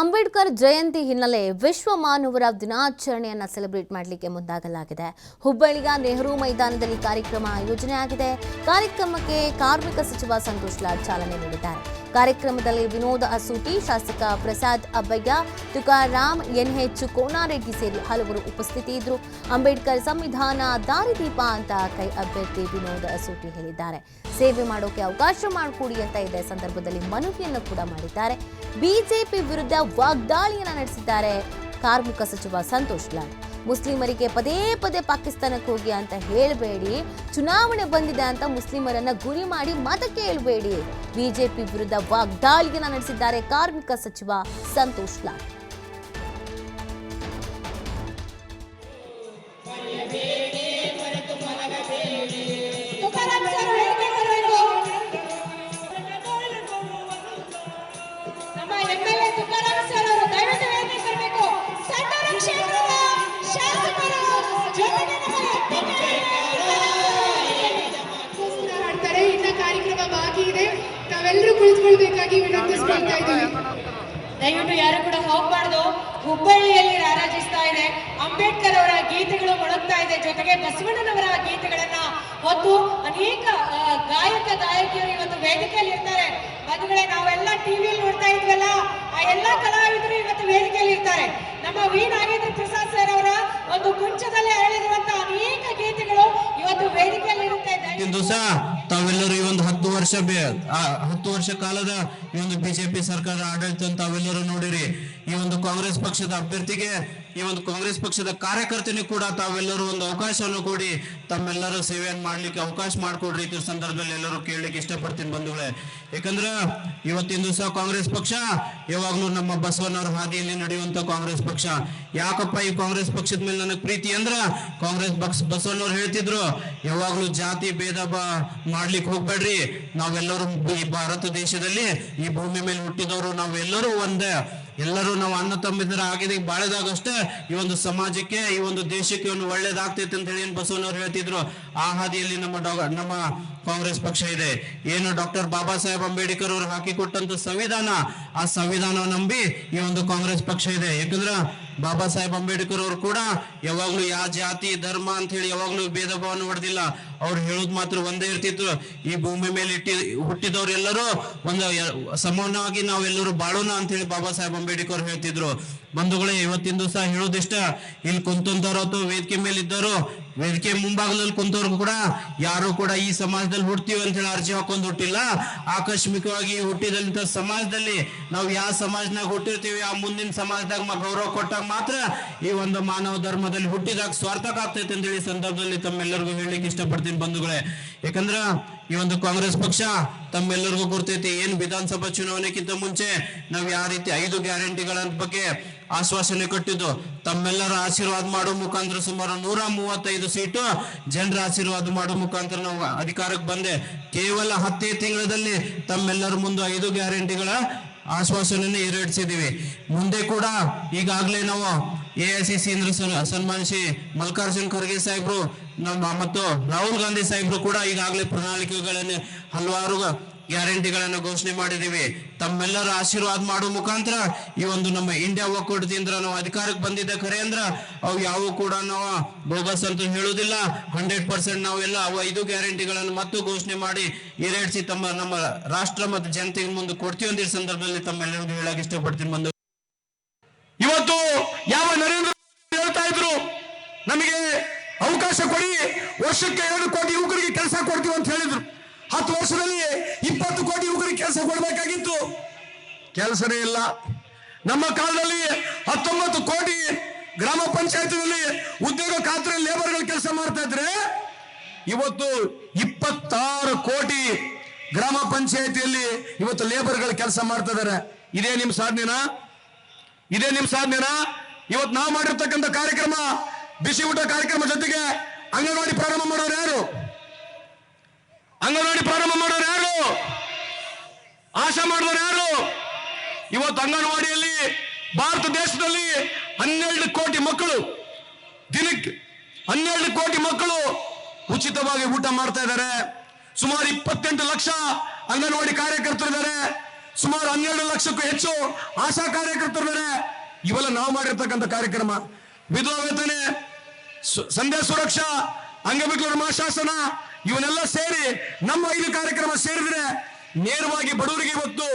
ಅಂಬೇಡ್ಕರ್ ಜಯಂತಿ ಹಿನ್ನೆಲೆ ವಿಶ್ವ ಮಾನವರ ದಿನಾಚರಣೆಯನ್ನು ಸೆಲೆಬ್ರೇಟ್ ಮಾಡಲಿಕ್ಕೆ ಮುಂದಾಗಲಾಗಿದೆ. ಹುಬ್ಬಳ್ಳಿಯ ನೆಹರು ಮೈದಾನದಲ್ಲಿ ಕಾರ್ಯಕ್ರಮ ಆಯೋಜನೆ ಕಾರ್ಯಕ್ರಮಕ್ಕೆ ಕಾರ್ಮಿಕ ಸಚಿವ ಸಂತೋಷ್ ಲಾಡ್ ಚಾಲನೆ ನೀಡಿದ್ದಾರೆ. ಕಾರ್ಯಕ್ರಮದಲ್ಲಿ ವಿನೋದ್ ಅಸೂಟಿ ಶಾಸಕ ಪ್ರಸಾದ್ ಅಬ್ಬಯ್ಯ ತುಕಾರಾಮ್, ಎನ್ಎಚ್ ಕೋನಾರೆಡ್ಡಿ ಸೇರಿ ಹಲವರು ಉಪಸ್ಥಿತಿ ಇದ್ದರು ಅಂಬೇಡ್ಕರ್ ಸಂವಿಧಾನ ದಾರಿದೀಪ ಅಂತ ಕೈ ಅಭ್ಯರ್ಥಿ ವಿನೋದ್ ಅಸೂಟಿ ಹೇಳಿದ್ದಾರೆ. ಸೇವೆ ಮಾಡೋಕೆ ಅವಕಾಶ ಮಾಡಿಕೊಡಿ ಅಂತ ಇದೇ ಸಂದರ್ಭದಲ್ಲಿ ಮನವಿಯನ್ನು ಕೂಡ ಮಾಡಿದ್ದಾರೆ. ಬಿಜೆಪಿ ವಿರುದ್ಧ ವಾಗ್ದಾಳಿಯನ್ನ ನಡೆಸಿದ್ದಾರೆ ಕಾರ್ಮಿಕ ಸಚಿವ ಸಂತೋಷ್ ಲಾಡ್. ಮುಸ್ಲಿಮರಿಗೆ ಪದೇ ಪದೇ ಪಾಕಿಸ್ತಾನಕ್ಕೆ ಹೋಗಿ ಅಂತ ಹೇಳಬೇಡಿ. ಚುನಾವಣೆ ಬಂದಿದೆ ಅಂತ ಮುಸ್ಲಿಮರನ್ನ ಗುರಿ ಮಾಡಿ ಮತ ಕೇಳಬೇಡಿ ಬಿಜೆಪಿ ವಿರುದ್ಧ ವಾಗ್ದಾಳಿಯನ್ನ ನಡೆಸಿದ್ದಾರೆ ಕಾರ್ಮಿಕ ಸಚಿವ ಸಂತೋಷ್ ಲಾಡ್ ತಾವೆಲ್ಲರೂ ಕುಳಿತುಕೊಳ್ಬೇಕಾಗಿ ವಿನಂತಿಸ್ಕೊಳ್ತಾ ಇದ್ದೀವಿ ದಯವಿಟ್ಟು ಯಾರು ಕೂಡ ಹೋಗ್ಬಾರ್ದು ಹುಬ್ಬಳ್ಳಿಯಲ್ಲಿ ರಾರಾಜಿಸ್ತಾ ಇದೆ. ಅಂಬೇಡ್ಕರ್ ಅವರ ಗೀತೆಗಳು ಮೊಳಗ್ತಾ ಇದೆ. ಜೊತೆಗೆ ಬಸವಣ್ಣನವರ ಗೀತೆಗಳನ್ನ ಹೊತ್ತು ಅನೇಕ ಗಾಯಕ ಗಾಯಕಿಯರು ಇವತ್ತು ವೇದಿಕೆಯಲ್ಲಿ ಇರ್ತಾರೆ ಬಂಧುಗಳೇ ನಾವೆಲ್ಲ ಟಿವಿಯಲ್ಲಿ ನೋಡ್ತಾ ಇದ್ವಲ್ಲ ಆ ಎಲ್ಲಾ ಕಲಾವಿದರು ಇವತ್ತು ವೇದಿಕೆಯಲ್ಲಿ ಇರ್ತಾರೆ ನಮ್ಮ ವಿ ನಾಗೇಂದ್ರ ಪ್ರಸಾದ್ ಸರ್ ಅವರ ಒಂದು ಕುಂಚದಲ್ಲಿ ಅರಳಿರುವಂತಹ ಅನೇಕ ಗೀತೆಗಳು ಇವತ್ತು ವೇದಿಕೆಯಲ್ಲಿ ಇರುತ್ತೆ ತಾವೆಲ್ಲರೂ ಈ ಒಂದು ಹತ್ತು ವರ್ಷ ಬೇ ಹತ್ತು ವರ್ಷ ಕಾಲದ ಈ ಒಂದು ಬಿಜೆಪಿ ಸರ್ಕಾರ ಆಡಳಿತ ತಾವೆಲ್ಲರೂ ನೋಡಿರಿ. ಈ ಒಂದು ಕಾಂಗ್ರೆಸ್ ಪಕ್ಷದ ಅಭ್ಯರ್ಥಿಗೆ ಈ ಒಂದು ಕಾಂಗ್ರೆಸ್ ಪಕ್ಷದ ಕಾರ್ಯಕರ್ತನಿಗೆ ಕೂಡ ತಾವೆಲ್ಲರೂ ಒಂದು ಅವಕಾಶವನ್ನು ಕೊಡಿ. ತಮ್ಮೆಲ್ಲರೂ ಸೇವೆಯನ್ನು ಮಾಡ್ಲಿಕ್ಕೆ ಅವಕಾಶ ಮಾಡಿಕೊಡ್ರಿ. ಈ ಸಂದರ್ಭದಲ್ಲಿ ಎಲ್ಲರೂ ಕೇಳಲಿಕ್ಕೆ ಇಷ್ಟಪಡ್ತೀನಿ ಬಂಧುಗಳೇ. ಯಾಕಂದ್ರೆ ಇವತ್ತಿನ ದಿವಸ ಕಾಂಗ್ರೆಸ್ ಪಕ್ಷ, ಯಾವಾಗ್ಲೂ ನಮ್ಮ ಬಸವಣ್ಣವ್ರ ಹಾದಿಯಲ್ಲಿ ನಡೆಯುವಂತ ಕಾಂಗ್ರೆಸ್ ಪಕ್ಷ. ಯಾಕಪ್ಪ ಈ ಕಾಂಗ್ರೆಸ್ ಪಕ್ಷದ ಮೇಲೆ ನನಗೆ ಪ್ರೀತಿ ಅಂದ್ರ, ಕಾಂಗ್ರೆಸ್ ಪಕ್ಷ ಹೇಳ್ತಿದ್ರು, ಯಾವಾಗ್ಲೂ ಜಾತಿ ಭೇದ ಮಾಡ್ಲಿಕ್ಕೆ ಹೋಗ್ಬೇಡ್ರಿ. ನಾವೆಲ್ಲರೂ ಈ ಭಾರತ ದೇಶದಲ್ಲಿ ಈ ಭೂಮಿ ಮೇಲೆ ಹುಟ್ಟಿದವರು ನಾವೆಲ್ಲರೂ ಒಂದೇ. ಎಲ್ಲರೂ ನಾವು ಅನ್ನ ತಮ್ಮಿದ್ರ ಆಗಿದೆ ಬಾಳೆದಾಗಷ್ಟೇ ಈ ಒಂದು ಸಮಾಜಕ್ಕೆ, ಈ ಒಂದು ದೇಶಕ್ಕೆ ಒಂದು ಒಳ್ಳೇದಾಗ್ತೈತೆ ಅಂತ ಹೇಳಿ ಏನ್ ಬಸವಣ್ಣವ್ರು ಹೇಳ್ತಿದ್ರು. ಆ ಹಾದಿಯಲ್ಲಿ ನಮ್ಮ ನಮ್ಮ ಕಾಂಗ್ರೆಸ್ ಪಕ್ಷ ಇದೆ. ಏನು ಡಾಕ್ಟರ್ ಬಾಬಾ ಸಾಹೇಬ್ ಅಂಬೇಡ್ಕರ್ ಅವರು ಹಾಕಿಕೊಟ್ಟಂತ ಸಂವಿಧಾನ, ಆ ಸಂವಿಧಾನ ನಂಬಿ ಈ ಒಂದು ಕಾಂಗ್ರೆಸ್ ಪಕ್ಷ ಇದೆ. ಯಾಕಂದ್ರ ಬಾಬಾ ಸಾಹೇಬ್ ಅಂಬೇಡ್ಕರ್ ಅವರು ಕೂಡ ಯಾವಾಗ್ಲೂ ಯಾವ ಜಾತಿ, ಧರ್ಮ ಅಂತ ಹೇಳಿ ಯಾವಾಗ್ಲೂ ಭೇದ ಭಾವನ ಹೊಡೆದಿಲ್ಲ. ಅವ್ರು ಹೇಳೋದ್ ಮಾತ್ರ ಒಂದೇ ಇರ್ತಿತ್ತು. ಈ ಭೂಮಿ ಮೇಲೆ ಇಟ್ಟಿ ಹುಟ್ಟಿದವ್ರೆಲ್ಲರೂ ಒಂದು ಸಮಾನವಾಗಿ ನಾವೆಲ್ಲರೂ ಬಾಳೋಣ ಅಂತ ಹೇಳಿ ಬಾಬಾ ಸಾಹೇಬ್ ಅಂಬೇಡ್ಕರ್ ಹೇಳ್ತಿದ್ರು. ಬಂಧುಗಳೇ ಇವತ್ತಿನ ದಿವಸ ಹೇಳೋದಿಷ್ಟ. ಇಲ್ಲಿ ಕುಂತಂತವ್ರು ಅಥವಾ ವೇದಿಕೆ ಮೇಲೆ ಇದ್ದವರು ವೇದಿಕೆ ಮುಂಭಾಗದಲ್ಲಿ ಕುಂತವ್ರು ಕೂಡ ಯಾರು ಕೂಡ ಈ ಸಮಾಜದಲ್ಲಿ ಹುಡ್ತೀವಿ ಅಂತ ಹೇಳಿ ಅರ್ಜಿ ಹಾಕೊಂಡು ಹುಟ್ಟಿಲ್ಲ. ಆಕಸ್ಮಿಕವಾಗಿ ಹುಟ್ಟಿದಂತ ಸಮಾಜದಲ್ಲಿ ನಾವು ಯಾವ ಸಮಾಜನಾಗ ಹುಟ್ಟಿರ್ತೀವಿ, ಆ ಮುಂದಿನ ಸಮಾಜದಾಗ ಗೌರವ ಕೊಟ್ಟಾಗ ಮಾತ್ರ ಈ ಒಂದು ಮಾನವ ಧರ್ಮದಲ್ಲಿ ಹುಟ್ಟಿದಾಗ ಸ್ವಾರ್ಥಕ ಆಗ್ತೈತೆ ಅಂತ ಹೇಳಿ ಸಂದರ್ಭದಲ್ಲಿ ತಮ್ಮೆಲ್ಲರಿಗೂ ಹೇಳಲಿಕ್ಕೆ ಇಷ್ಟಪಡ್ತೀನಿ ಬಂಧುಗಳೇ. ಯಾಕಂದ್ರ ಈ ಒಂದು ಕಾಂಗ್ರೆಸ್ ಪಕ್ಷ ತಮ್ಮೆಲ್ಲರಿಗೂ ಗೊತ್ತೈತಿ ಏನ್ ವಿಧಾನಸಭಾ ಚುನಾವಣೆಗಿಂತ ಮುಂಚೆ ನಾವು ಯಾವ ರೀತಿ ಐದು ಗ್ಯಾರಂಟಿಗಳ ಬಗ್ಗೆ ಆಶ್ವಾಸನೆ ಕೊಟ್ಟಿದ್ದು. ತಮ್ಮೆಲ್ಲರ ಆಶೀರ್ವಾದ ಮಾಡೋ ಮುಖಾಂತರ ಸುಮಾರು ನೂರ ಮೂವತ್ತೈದು ಸೀಟು ಜನರ ಆಶೀರ್ವಾದ ಮಾಡೋ ಮುಖಾಂತರ ನಾವು ಅಧಿಕಾರಕ್ಕೆ ಬಂದೆ. ಕೇವಲ ಹತ್ತೇ ತಿಂಗಳಲ್ಲಿ ತಮ್ಮೆಲ್ಲರ ಮುಂದೆ ಐದು ಗ್ಯಾರಂಟಿಗಳ ಆಶ್ವಾಸನೆಯನ್ನು ಈಡೇರಿಸಿದೀವಿ ಮುಂದೆ ಕೂಡ ಈಗಾಗಲೇ ನಾವು ಎ ಐ ಸಿ ಸಿ ಸನ್ಮಾನಿಸಿ ಮಲ್ಲಿಕಾರ್ಜುನ್ ಖರ್ಗೆ ಸಾಹೇಬ್ರು, ನಮ್ಮ ಮತ್ತು ರಾಹುಲ್ ಗಾಂಧಿ ಸಾಹೇಬ್ರು ಕೂಡ ಈಗಾಗಲೇ ಪ್ರಣಾಳಿಕೆಗಳನ್ನು ಹಲವಾರು ಗ್ಯಾರಂಟಿಗಳನ್ನು ಘೋಷಣೆ ಮಾಡಿದೀವಿ ತಮ್ಮೆಲ್ಲರ ಆಶೀರ್ವಾದ ಮಾಡುವ ಮುಖಾಂತರ ಈ ಒಂದು ನಮ್ಮ ಇಂಡಿಯಾ ಒಕ್ಕೂಟದಿಂದ ನಾವು ಅಧಿಕಾರಕ್ಕೆ ಬಂದಿದ್ದ ಖರೆ ಅಂದ್ರ ಅವು ಯಾವ ಕೂಡ ನಾವು ಬೋಗಸ್ ಅಂತ ಹೇಳುವುದಿಲ್ಲ. ಹಂಡ್ರೆಡ್ ಪರ್ಸೆಂಟ್ ನಾವೆಲ್ಲ ಅವು ಐದು ಗ್ಯಾರಂಟಿಗಳನ್ನು ಮತ್ತು ಘೋಷಣೆ ಮಾಡಿ ಈಡೇರಿಸಿ ತಮ್ಮ ನಮ್ಮ ರಾಷ್ಟ್ರ ಮತ್ತು ಜನತೆಗೆ ಮುಂದೆ ಕೊಡ್ತೀವಿ ಅಂತ ಸಂದರ್ಭದಲ್ಲಿ ತಮ್ಮೆಲ್ಲರಿಗೂ ಹೇಳಕ್ ಇಷ್ಟಪಡ್ತೀನಿ ಬಂದು ಇವತ್ತು ಯಾವ ನರೇಂದ್ರ ಹೇಳ್ತಾ ಇದ್ರು, ನಮಗೆ ಅವಕಾಶ ಕೊಡಿ, ವರ್ಷಕ್ಕೆ ಎರಡು ಕೋಟಿ ಯುವಕರಿಗೆ ಕೆಲಸ ಕೊಡ್ತೀವಿ ಅಂತ ಹೇಳಿದ್ರು. ಹತ್ತು ವರ್ಷದಲ್ಲಿ ಇಪ್ಪತ್ತು ಕೋಟಿ ಯುವಕರಿಗೆ ಕೆಲಸ ಕೊಡಬೇಕಾಗಿತ್ತು. ಕೆಲಸನೇ ಇಲ್ಲ. ನಮ್ಮ ಕಾಲದಲ್ಲಿ ಹತ್ತೊಂಬತ್ತು ಕೋಟಿ ಗ್ರಾಮ ಪಂಚಾಯತಿನಲ್ಲಿ ಉದ್ಯೋಗ ಖಾತ್ರಿ ಲೇಬರ್ಗಳು ಕೆಲಸ ಮಾಡ್ತಾ ಇದ್ರೆ ಇವತ್ತು ಇಪ್ಪತ್ತಾರು ಕೋಟಿ ಗ್ರಾಮ ಪಂಚಾಯತಿಯಲ್ಲಿ ಇವತ್ತು ಲೇಬರ್ಗಳು ಕೆಲಸ ಮಾಡ್ತಾ ಇದಾರೆ. ಇದೇ ನಿಮ್ ಸಾಧನೆನಾ? ಇದೇ ನಿಮ್ ಸಾಧನೆನಾ? ಇವತ್ತು ನಾವು ಮಾಡಿರ್ತಕ್ಕಂಥ ಕಾರ್ಯಕ್ರಮ, ಬಿಸಿ ಊಟ ಕಾರ್ಯಕ್ರಮ ಜೊತೆಗೆ ಅಂಗನವಾಡಿ ಪ್ರಾರಂಭ ಮಾಡೋರು ಯಾರು? ಅಂಗನವಾಡಿ ಪ್ರಾರಂಭ ಮಾಡೋರು ಯಾರು? ಆಶಾ ಮಾಡಿದವರು ಯಾರು? ಇವತ್ತು ಅಂಗನವಾಡಿಯಲ್ಲಿ ಭಾರತ ದೇಶದಲ್ಲಿ ಹನ್ನೆರಡು ಕೋಟಿ ಮಕ್ಕಳು, ದಿನಕ್ಕೆ ಹನ್ನೆರಡು ಕೋಟಿ ಮಕ್ಕಳು ಉಚಿತವಾಗಿ ಊಟ ಮಾಡ್ತಾ ಇದ್ದಾರೆ. ಸುಮಾರು ಇಪ್ಪತ್ತೆಂಟು ಲಕ್ಷ ಅಂಗನವಾಡಿ ಕಾರ್ಯಕರ್ತರಿದ್ದಾರೆ ಸುಮಾರು ಹನ್ನೆರಡು ಲಕ್ಷಕ್ಕೂ ಹೆಚ್ಚು ಆಶಾ ಕಾರ್ಯಕರ್ತರಿದ್ದಾರೆ ಇವೆಲ್ಲ ನಾವು ಮಾಡಿರ್ತಕ್ಕಂಥ ಕಾರ್ಯಕ್ರಮ. ವಿಧವಾ ವೇತನೆ ಸಂಧ್ಯಾ ಸುರಕ್ಷಾ, ಅಂಗವಿಕಲರ ಮಹಾಶಾಸನ ಇವನ್ನೆಲ್ಲ ಸೇರಿ ನಮ್ಮ ಐದು ಕಾರ್ಯಕ್ರಮ ಸೇರಿದ್ರೆ ನೇರವಾಗಿ ಬಡವರಿಗೆ ಇವತ್ತು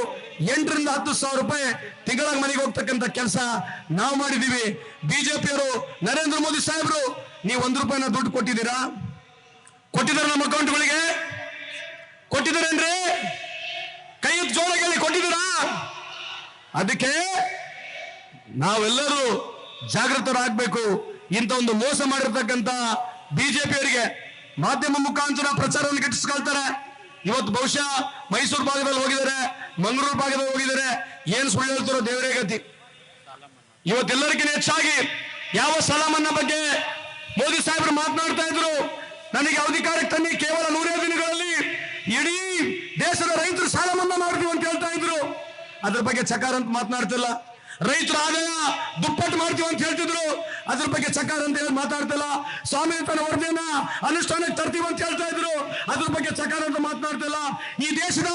ಎಂಟರಿಂದ ಹತ್ತು ಸಾವಿರ ರೂಪಾಯಿ ತಿಂಗಳ ಮನೆಗೆ ಹೋಗ್ತಕ್ಕಂಥ ಕೆಲಸ ನಾವು ಮಾಡಿದೀವಿ. ಬಿಜೆಪಿಯವರು ನರೇಂದ್ರ ಮೋದಿ ಸಾಹೇಬರು, ನೀವು ಒಂದು ರೂಪಾಯಿನ ದುಡ್ಡು ಕೊಟ್ಟಿದ್ದೀರಾ? ಕೊಟ್ಟಿದ್ದಾರೆ ನಮ್ಮ ಅಕೌಂಟ್ಗಳಿಗೆ? ಕೊಟ್ಟಿದ್ದಾರೇನ್ರಿ ಕೈ ಹೇಳಿ ಕೊಟ್ಟಿದ್ದೀರಾ? ಅದಕ್ಕೆ ನಾವೆಲ್ಲರೂ ಜಾಗೃತರಾಗಬೇಕು. ಇಂಥ ಒಂದು ಮೋಸ ಮಾಡಿರ್ತಕ್ಕಂಥ ಬಿಜೆಪಿಯವರಿಗೆ ಮಾಧ್ಯಮ ಮುಖಾಂತರ ಪ್ರಚಾರವನ್ನು ಗಿಟ್ಟಿಸ್ಕೊಳ್ತಾರೆ ಇವತ್ತು ಬಹುಶಃ ಮೈಸೂರು ಭಾಗದಲ್ಲಿ ಹೋಗಿದ್ದಾರೆ, ಮಂಗಳೂರು ಭಾಗದಲ್ಲಿ ಹೋಗಿದ್ದಾರೆ. ಏನ್ ಸುಳ್ಳು ಹೇಳ್ತಾರೋ ದೇವರೇ ಗತಿ. ಇವತ್ತೆಲ್ಲರಿಗಿಂತ ಹೆಚ್ಚಾಗಿ ಯಾವ ಸಾಲ ಮನ್ನಾ ಬಗ್ಗೆ ಮೋದಿ ಸಾಹೇಬರು ಮಾತನಾಡ್ತಾ ಇದ್ರು, ನನಗೆ ಅಧಿಕಾರಕ್ಕೆ ತನ್ನಿ ಕೇವಲ ನೂರೇ ದಿನಗಳಲ್ಲಿ ಇಡೀ ದೇಶದ ರೈತರು ಸಾಲ ಮನ್ನಾ ಮಾಡ್ತೀವಿ ಅಂತ ಹೇಳ್ತಾ ಇದ್ರು. ಅದ್ರ ಬಗ್ಗೆ ಚಕಾರ ಅಂತ ಮಾತನಾಡ್ತಿಲ್ಲ. ರೈತರ ಆದಾಯ ದುಪ್ಪಟ್ಟು ಮಾಡ್ತೀವಿ ಅಂತ ಹೇಳ್ತಿದ್ರು. ಅದ್ರ ಬಗ್ಗೆ ಚಕಾರ ಅಂತ ಹೇಳಿ ಮಾತಾಡ್ತಿಲ್ಲ. ಸ್ವಾಮಿತ್ವನ ವರದಿಯನ್ನ ಅನುಷ್ಠಾನಕ್ಕೆ ತರ್ತೀವಿ ಅಂತ ಹೇಳ್ತಾ ಇದ್ರು. ಅದ್ರ ಬಗ್ಗೆ ಚಕಾರ ಅಂತ ಮಾತನಾಡ್ತಿಲ್ಲ. ಈ ದೇಶದ